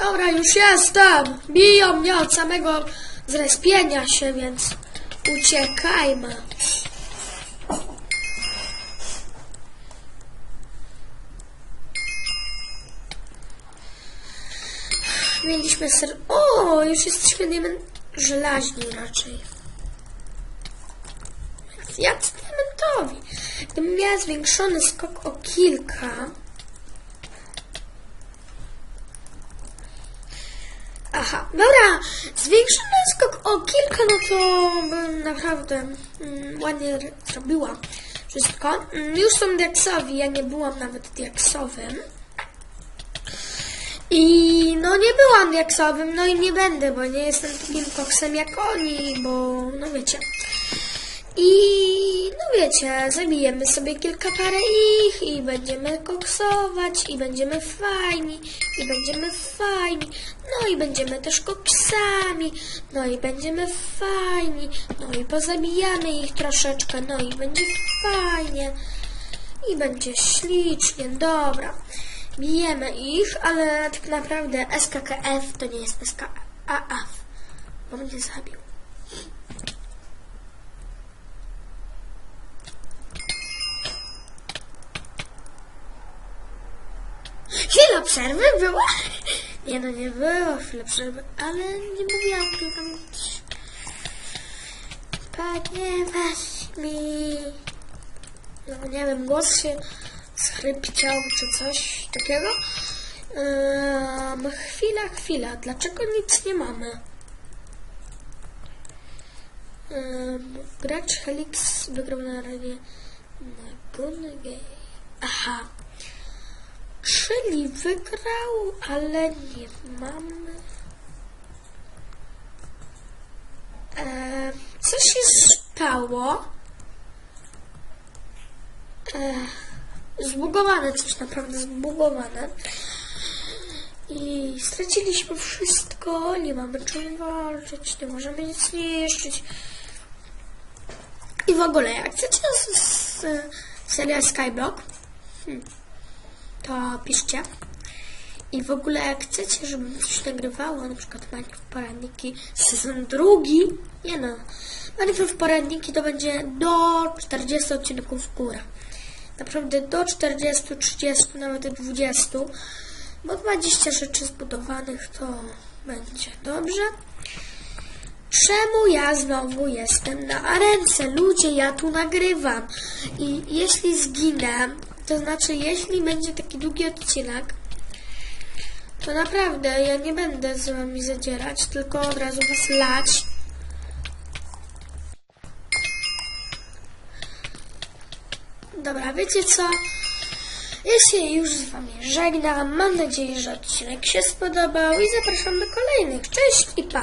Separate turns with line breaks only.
Dobra, już jestem. Biją mnie od samego zrespienia się, więc uciekajmy. Mieliśmy ser... O, już jesteśmy diament... żelaźni raczej. Więc Jak diamentowi? Gdybym miała zwiększony skok o kilka... Aha, dobra, zwiększony skok o kilka, no to bym naprawdę mm, ładnie zrobiła wszystko. Mm, Już są diaksowi, ja nie byłam nawet diaksowym. I no nie byłam diaksowym, no i nie będę, bo nie jestem takim koksem jak oni, bo no wiecie. I no wiecie, zabijemy sobie kilka parę ich i będziemy koksować i będziemy fajni i będziemy fajni, no i będziemy też koksami, no i będziemy fajni, no i pozabijamy ich troszeczkę, no i będzie fajnie i będzie ślicznie, dobra. Bijemy ich, ale tak naprawdę SKKF to nie jest SKAF, bo mnie zabił. Chwila przerwy była? Nie no, nie było chwila przerwy, ale nie mówiłam tylko. Ponieważ mi... No nie wiem, głos się schrypciał czy coś takiego. Um, chwila, chwila, dlaczego nic nie mamy? Um, gracz Helix wygrał na arenie na Gungay. Aha. Czyli wygrał, ale nie mamy. E, co się stało? E, zbugowane coś, naprawdę zbugowane. I straciliśmy wszystko, nie mamy czym walczyć, nie możemy nic niszczyć. I w ogóle, jak chcecie seria Skyblock, hmm, to piszcie. I w ogóle jak chcecie, żebym coś nagrywało, na przykład Minecraft Poradniki sezon drugi, nie no, Minecraft Poradniki to będzie do 40 odcinków w górę. Naprawdę do 40, 30, nawet 20, bo 20 rzeczy zbudowanych to będzie dobrze. Czemu ja znowu jestem na arence? Ludzie, ja tu nagrywam. I jeśli zginę, to znaczy jeśli będzie taki długi odcinek, to naprawdę ja nie będę z wami zadzierać, tylko od razu was lać. Dobra, wiecie co? Ja się już z wami żegnam. Mam nadzieję, że odcinek się spodobał i zapraszam do kolejnych. Cześć i pa!